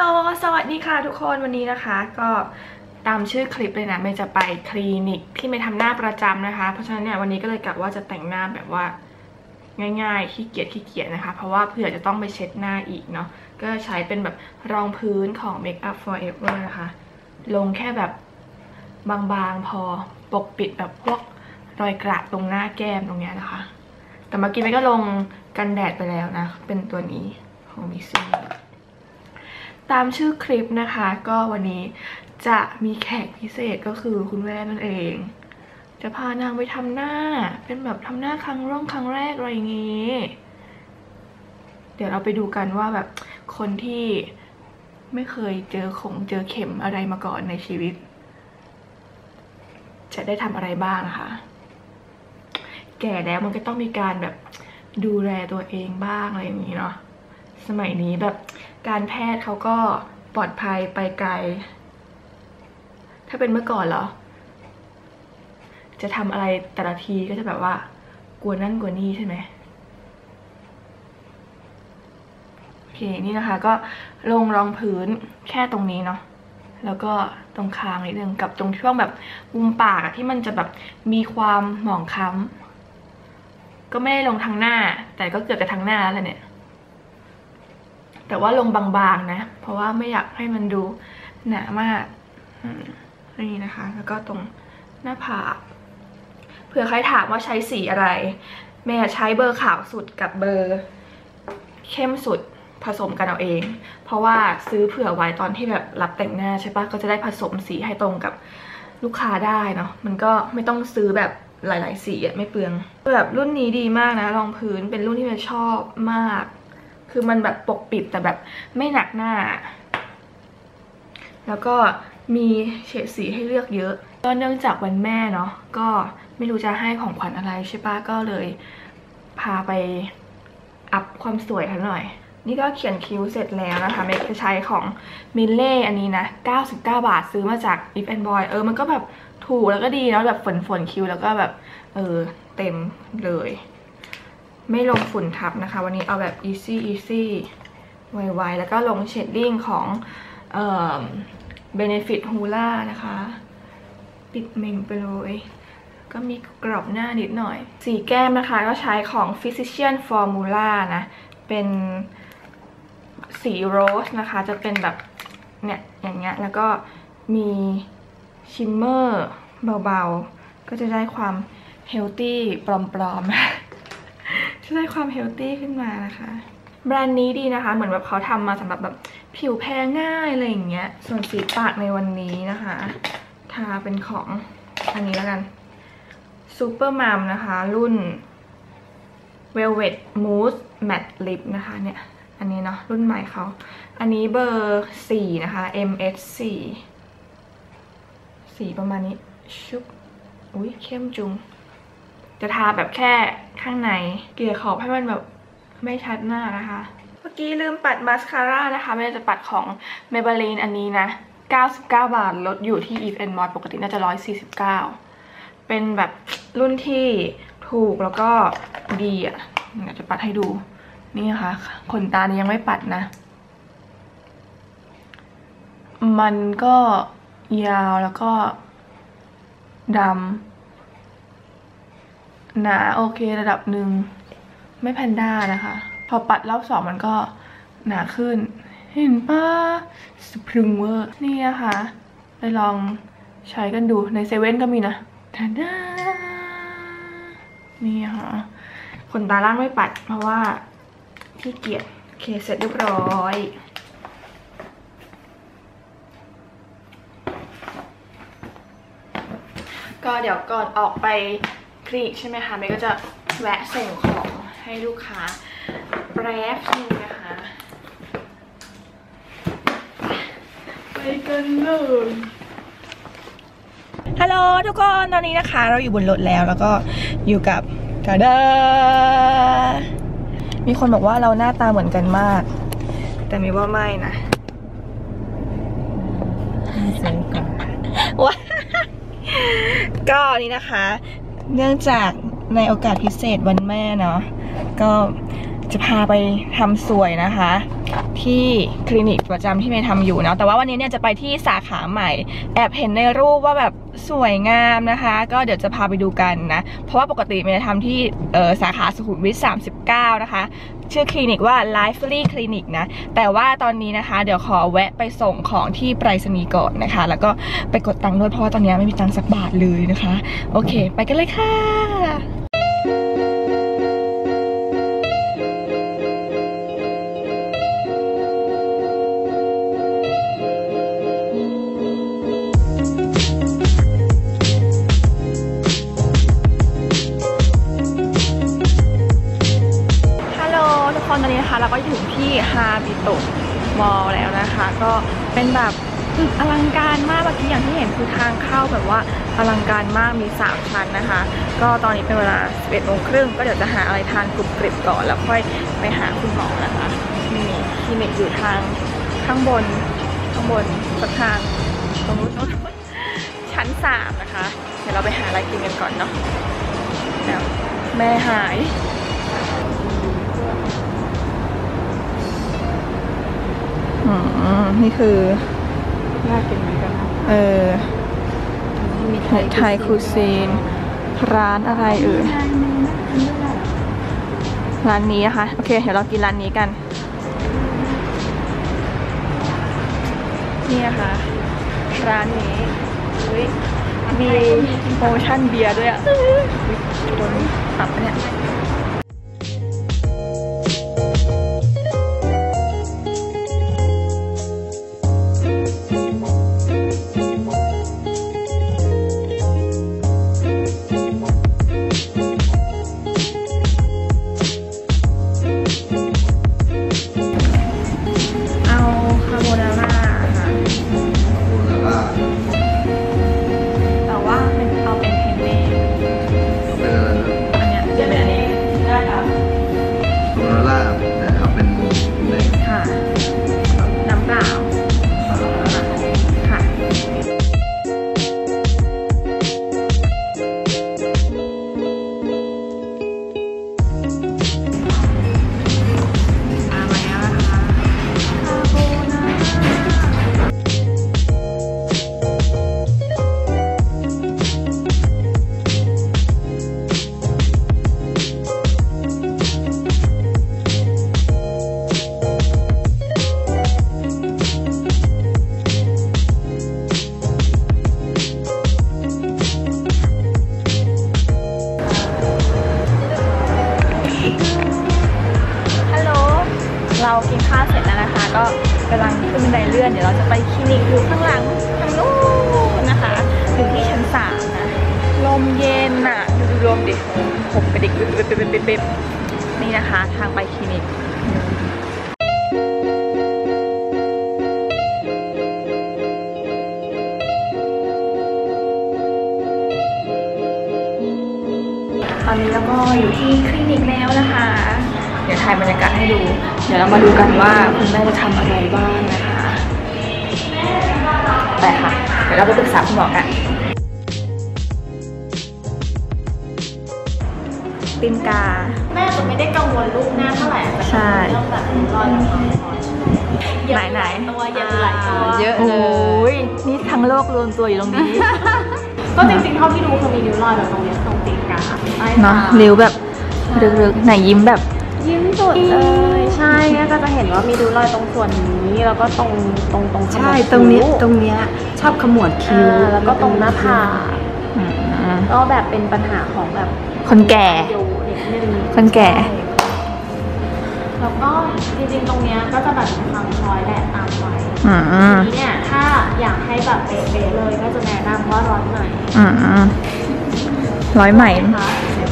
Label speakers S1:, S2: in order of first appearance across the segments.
S1: ล สวัสดีค่ะทุกคนวันนี้นะคะ ก็ตามชื่อคลิปเลยนะเมย์จะไปคลินิกที่เมย์ทำหน้าประจำนะคะ เพราะฉะนั้นเนี่ยวันนี้ก็เลยกะว่าจะแต่งหน้าแบบว่าง่ายๆขี้เกียจขี้เกียจนะคะ เพราะว่าเผื่อจะต้องไปเช็ดหน้าอีกเนาะก็ใช้เป็นแบบรองพื้นของ Make Up Forever นะคะ ลงแค่แบบบางๆพอปกปิดแบบพวกรอยกระตรงหน้าแก้มตรงเนี้ยนะคะ แต่เมื่อกี้เมย์ก็ลงกันแดดไปแล้วนะ เป็นตัวนี้ของมิซู ตามชื่อคลิปนะคะ ก็วันนี้จะมีแขกพิเศษก็คือคุณแม่นั่นเอง จะพานางไปทำหน้า เป็นแบบทำหน้าครั้งร่องครั้งแรกอะไรอย่างงี้ เดี๋ยวเราไปดูกันว่าแบบคนที่ไม่เคยเจอของเจอเข็มอะไรมาก่อนในชีวิต จะได้ทำอะไรบ้างนะคะ แก่แล้วมันก็ต้องมีการแบบดูแลตัวเองบ้างอะไรอย่างนี้เนาะสมัยนี้แบบ การแพทย์เขาก็ปลอดภัยไปไกล ถ้าเป็นเมื่อก่อนเหรอ จะทำอะไรแต่ละทีก็จะแบบว่า กลัวนั่นกลัวนี่ใช่ไหมโอเคนี่นะคะก็ลงรองพื้นแค่ตรงนี้เนาะแล้วก็ตรงคางนิดนึงกับตรงช่วงแบบมุมปากอะที่มันจะแบบมีความหมองคล้ำก็ไม่ได้ลงทางหน้า แต่ก็เกือบจะทางหน้าแล้วเนี่ย แต่ว่าลงบางๆนะ เพราะว่าไม่อยากให้มันดูหนามากนี่นะคะ แล้วก็ตรงหน้าผากเผื่อใครถามว่าใช้สีอะไร แม่ใช้เบอร์ขาวสุดกับเบอร์ เข้มสุดผสมกันเอาเอง เพราะว่าซื้อเผื่อไว้ตอนที่แบบรับแต่งหน้าใช่ปะก็จะได้ผสมสีให้ตรงกับลูกค้าได้เนาะมันก็ไม่ต้องซื้อแบบหลาย ๆ สีอะไม่เปลืองแบบรุ่นนี้ดีมากนะรองพื้นเป็นรุ่นที่เราชอบมาก คือมันแบบปกปิดแต่แบบไม่หนักหน้า แล้วก็มีเฉดสีให้เลือกเยอะก็เนื่องจากวันแม่เนาะก็ไม่รู้จะให้ของขวัญอะไรใช่ปะก็เลยพาไปอัพความสวยเขาหน่อย นี่ก็เขียนคิ้วเสร็จแล้วนะคะเมคจะใช้ของมิลเล่อันนี้นะ 99 บาทซื้อมาจาก If and Boy เออมันก็แบบถูกแล้วก็ดีเนาะแบบฝนฝนคิ้วแล้วก็แบบ เออ เต็มเลย ไม่ลงฝุ่นทับนะคะ วันนี้เอาแบบ easy easy ไวๆแล้วก็ลงเชดดิ้งของเอ่อ benefit hula นะคะ ปิดเมงไปเลยก็มีกรอบหน้านิดหน่อย สีแก้มนะคะก็ใช้ของ physician formula นะ เป็นสีโรสนะคะ จะเป็นแบบเนี่ยอย่างเงี้ย แล้วก็มีชิมเมอร์เบาๆ ก็จะได้ความเฮลตี้ปลอมๆ จะได้ความเฮลตี้ขึ้นมานะคะ แบรนด์นี้ดีนะคะ เหมือนแบบเขาทำมาสำหรับแบบผิวแพ้ง่ายอะไรอย่างเงี้ย ส่วนสีปากในวันนี้นะคะ ทาเป็นของอันนี้แล้วกันซูเปอร์มัมนะคะ รุ่น Velvet Mousse Matte Lip นะคะเนี่ยอันนี้เนาะรุ่นใหม่เขา อันนี้เบอร์ 4 นะคะ MS 4 สีประมาณนี้ ชุบ อุ้ยเข้มจุง จะทาแบบแค่ข้างใน เกลี่ยขอบให้มันแบบไม่ชัดหน้านะคะ เมื่อกี้ลืมปัดมาสคาร่านะคะไม่ได้จะปัดของ Maybelline อันนี้นะ 99 บาท ลดอยู่ที่ Eve and Mod ปกติน่าจะ 149 เป็นแบบรุ่นที่ถูกแล้วก็ดีอะเดี๋ยวจะปัดให้ดู นี่นะคะขนตานี้ยังไม่ปัดนะ มันก็ยาวแล้วก็ดำ หนาโอเคระดับหนึ่ง ไม่แพนด้านะคะ พอปัดรอบสองมันก็หนาขึ้น เห็นป้าสปริงเวอร์นี่นะคะ ไปลองใช้กันดูในเซเว่นก็มีนะทาดานี่ค่ะขนตาล่างไม่ปัดเพราะว่าขี้เกียจโอเคเสร็จเรียบร้อยก็เดี๋ยวก่อนออกไป กรีดใช่ไหมคะเมย์ก็จะแวะส่งของให้ลูกค้าแป๊บนึงนะคะไปกันเลยฮัลโหลทุกคนตอนนี้นะคะ เราอยู่บนรถแล้วแล้วก็อยู่กับกาดามีคนบอกว่าเราหน้าตาเหมือนกันมาก แต่มีว่าไม่นะ
S2: เซ็งก่อน
S1: ว้าก็นี่นะคะ เนื่องจากในโอกาสพิเศษวันแม่เนาะก็จะพาไปทำสวยนะคะ ที่คลินิกประจำที่เมย์ทำอยู่เนาะแต่ว่าวันนี้เนี่ยจะไปที่สาขาใหม่ แอบเห็นในรูปว่าแบบสวยงามนะคะ ก็เดี๋ยวจะพาไปดูกันนะ เพราะว่าปกติเมย์จะทำที่สาขาสุขุมวิท 39 นะคะ ชื่อคลินิกว่า Lively Clinic นะ แต่ว่าตอนนี้นะคะ เดี๋ยวขอแวะไปส่งของที่ไปรษณีย์ก่อนนะคะ แล้วก็ไปกดตังค์ด้วยเพราะว่าตอนนี้ไม่มีตังค์สักบาทเลยนะคะ โอเค ไปกันเลยค่ะ เราก็ถึงที่ฮาบิโตะมอลแล้วนะคะ ก็เป็นแบบตึกอลังการมากเมื่อกี้อย่างที่เห็นคือทางเข้าแบบว่าอลังการมากมี3ชั้นนะคะ ก็ตอนนี้เป็นเวลา11โมงครึ่งก็เดี๋ยวจะหาอะไรทานกรุบกริบก่อนแล้วค่อยไปหาคุณหมอนะคะนี่คลินิกอยู่ทางข้างบนข้างบนสักทางตรงนู้นตรงนู้นชั้น3นะคะ เดี๋ยวเราไปหาอะไรกินกันก่อนเนาะแล้วแม่หาย อืมนี่คือ
S2: น่ากินเหมือนกันนะ
S1: เออ
S2: มี
S1: ไทยคูซีน ร้านอะไรเอ่ยร้านนี้นะคะ โอเค เดี๋ยวเรากินร้านนี้กัน นี่นะคะ ร้านนี้เฮ้ยมีโปรโมชั่นเบียร์ด้วยอะอุ๊ยโดนปรับปะเนี่ย นะคะ
S3: ก็
S1: กำลังขึ้นบันไดเลื่อน เดี๋ยวเราจะไปคลินิกอยู่ข้างหลังทางนู้นนะคะอยู่ที่ชั้นสามนะลมเย็นอะดูดูลมดิผมกระดิกปิ๊บปิ๊บบเนี่นะคะทางไปคลินิกตอนนี้เราก็อยู่ที่คลินิกแล้วนะคะ ถ่ายบรรยากาศให้ดู เดี๋ยวเรามาดูกันว่าคุณแม่จะทำอะไรบ้างนะคะไปค่ะ เดี๋ยวเราไปปรึกษาคุณหมอกันตีนกา
S2: แม่จะไม่ได้กังวลลูกหน้าเท่าไหร่แต่
S1: ใช่
S2: เรื่องแบบรอยกับความร้อนใช่ไหม
S1: ไหนไหน
S2: ตัวเย็นหลายตัว
S1: เยอะเลยนี่ทั้งโลกรวมตัวอยู่ตรงนี้
S2: ก็จริงๆเท่าที่ดูคือมีริ้วรอยแบบตรงเนี้ยตรงตีนกาใต้
S1: เนาะ
S2: ตา
S1: ริ้วแบบลึกๆไหนยิ้มแบบ
S2: ยิ้มสุดเลยใช่เนี่ยก็จะเห็นว่ามีริ้วรอยตรงส่วนนี้แล้วก็ตรงตรงตรงขมับ
S4: ใช่ตรงนี้
S2: คิ้ว
S4: ตรงเนี้ยชอบขมวดคิ้ว
S2: อ่าแล้วก็ตรงหน้าผาก
S1: อืม
S2: ก็แบบเป็นปัญหาของแบบ
S1: คนแก่
S2: อยู่นิดนึง
S1: คนแก่
S2: แล้วก็จริงๆ ตรงเนี้ยก็จะแบบมีความคล้อยแหละตามวัย
S1: อืม
S2: ทีนี้เนี่ยถ้าอยากให้แบบเป๊ะๆเลยก็จะแนะนำว่าร้อนไหน
S1: อืมร้อยไหม
S2: นะคะไม่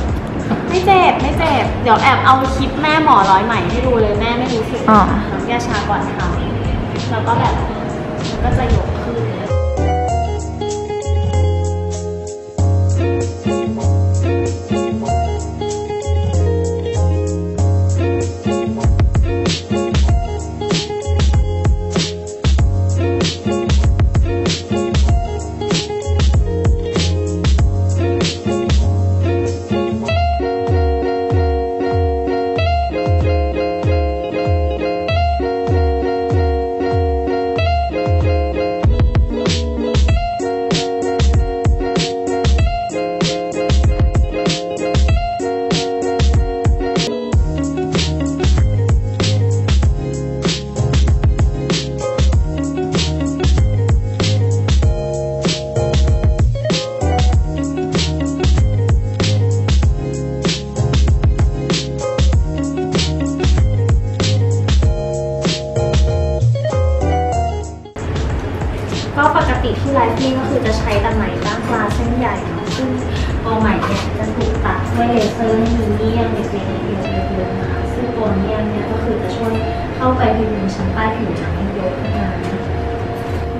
S2: เจ็บไม่เจ็บ เดี๋ยวแอบเอาคลิปแม่หมอร้อยไหมให้ดูเลยแม่ไม่รู้สึก
S1: อ๋อ
S2: น้ำยาชาก่อนทำแล้วก็แบบมันก็จะยกขึ้น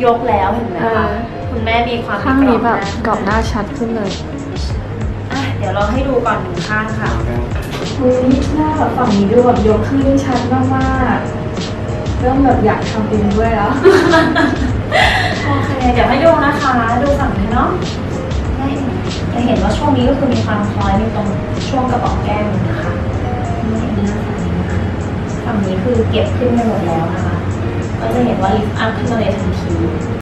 S2: ยกแล้วเห็นไหม
S1: เอ
S2: คะ
S1: อ
S2: คุณแม่มีความ
S1: ข้างนี้แบบกรอบห
S2: หน้า
S1: น้าชัดขึ้นเลย
S2: อะเดี๋ยวเราให้ดูก่อนหนึ่งข้างค่ะ
S1: อุ้ยหน้าแบบฝั่งนี้ดูแบบยกขึ้นชัดมากๆเริ่มแบบอยากทำเองด้วยแล้ว
S2: โอเคเดี๋ยวให้ดูนะคะดูฝั่งนี้เนาะได้จะเห็นว่าช่วงนี้ก็คือมีความคล้อยในตรงช่วงกระบอกแก้มนะคะนี่หน้าฝั่งนี้นะคะฝั่งนี้คือเก็บขึ้นไปหมดแล้วนะคะ ก็จะเห็นว่าลิฟต์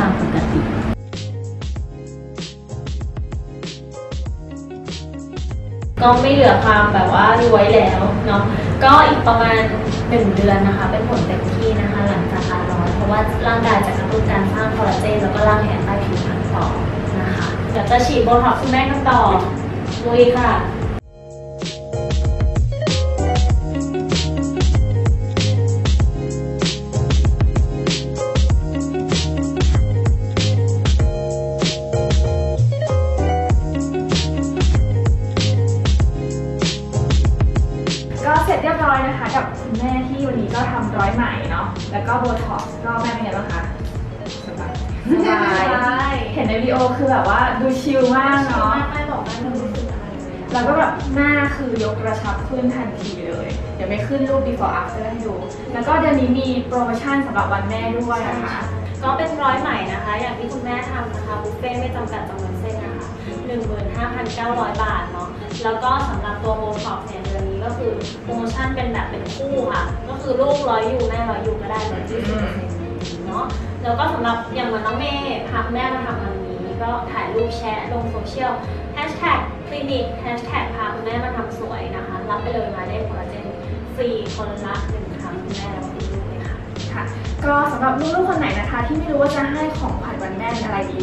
S2: ตอร์ออกได้ตามปกติก็ไม่เหลือความแบบว่ารวยแล้วเนาะก็อีกประมาณหนึ่งเดือนนะคะ เป็นผลเต็มที่นะคะ หลังจากการร้อนเพราะว่าร่างกายจะกระตุ้นการสร้างคอลลาเจนแล้วก็ร่างแผนใต้ผิวหนังต่อนะคะเดี๋ยวจะฉีดโบท็อกซ์คุณแม่กันต่อลุยค่ะ
S1: ระชั
S2: บ
S1: ขึ้นทันทีเลย เดี๋ยวไม่ขึ้นรูป before after ให้ดู แล้วก็เดือนนี้มีโปรโมชั่นสำหรับวันแม่ด้วยนะคะ
S2: ก็เป็นร้อยใหม่นะคะ อย่างที่คุณแม่ทำนะคะบุฟเฟ่ไม่จำกัดจำนวนเส้นนะคะ15,900 บาทเนาะ แล้วก็สำหรับตัวโบท็อกเนี่ยเดือนนี้ก็คือโปรโมชั่นเป็นแบบเป็นคู่ค่ะ ก็คือลูกร้อยยูแม่ร้อยยูก็ได้เลยที่สิบเป็นเนาะ แล้วก็สำหรับอย่างเหมือนน้องเมย์พาแม่มาทำอันนี้ ก็ถ่ายรูปแชร์ลงโซเชียลแฮชแท็ก คลินิกแฮชแท็กพาคุณแม่มาทำสวยนะคะ รับไปเลยมาได้คอลลาเจนฟรีคนละหนึ่งครั้งคุณแม่แล้วก็คุณลูกเลยค่ะ
S1: ค่ะ ก็สำหรับลูกๆคนไหนนะคะ ที่ไม่รู้ว่าจะให้ของขวัญวันแม่เป็นอะไรดี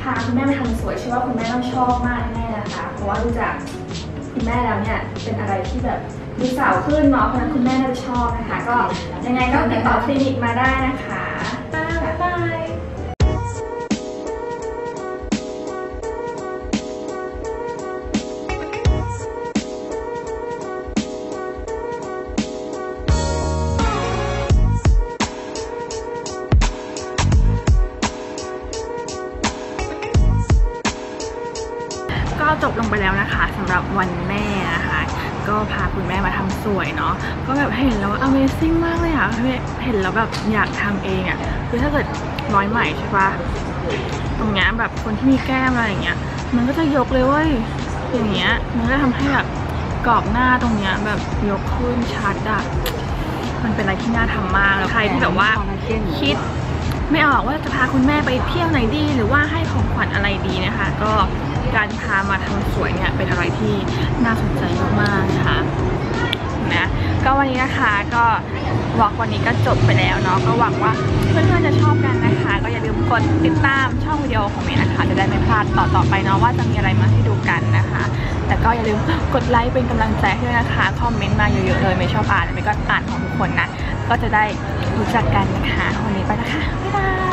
S1: พาคุณแม่มาทำสวยเชื่อว่าคุณแม่ต้องชอบมากแน่ๆนะคะเพราะว่าดูจากคุณแม่แล้วเนี่ยเป็นอะไรที่แบบดูสาวขึ้นเนาะเพราะนั้นคุณแม่น่าจะชอบนะคะ ก็ยังไงก็ติดต่อคลินิกมาได้นะคะ รับวันแม่นะคะก็พาคุณแม่มาทำสวยเนาะก็แบบเห็นแล้ว Amazing มากเลยอะเห็นแล้วแบบอยากทำเองอะคือถ้าเกิดร้อยใหม่ใช่ปะตรงเนี้ยแบบคนที่มีแก้มอะไรอย่างเงี้ย มันก็จะยกเลยเว้ยอย่างเงี้ย มันก็ทำให้แบบกรอบหน้าตรงเนี้ยแบบยกขึ้นชัดอะมันเป็นอะไรที่น่าทำมากแล้วใครที่แบบว่าคิดไม่ออกว่าจะพาคุณแม่ไปเที่ยวไหนดี หรือว่าให้ของขวัญอะไรดีนะคะ ก็ การพามาทำสวยเนี่ยเป็นอะไรที่น่าสนใจมากๆนะคะนะก็วันนี้นะคะก็วอล์กวันนี้ก็จบไปแล้วเนาะก็หวังว่าเพื่อนๆจะชอบกันนะคะ ก็อย่าลืมกดติดตามช่องวิดีโอของเมย์นะคะ จะได้ไม่พลาดต่อๆไปเนาะว่าจะมีอะไรมาให้ดูกันนะคะ แต่ก็อย่าลืมกดไลค์เป็นกำลังใจให้ด้วยนะคะคอมเมนต์มาเยอะๆเลยไม่ชอบอ่านไม่ก็อ่านของทุกคนนะก็จะได้รู้จักกันนะคะวันนี้ไปนะคะบ๊ายบาย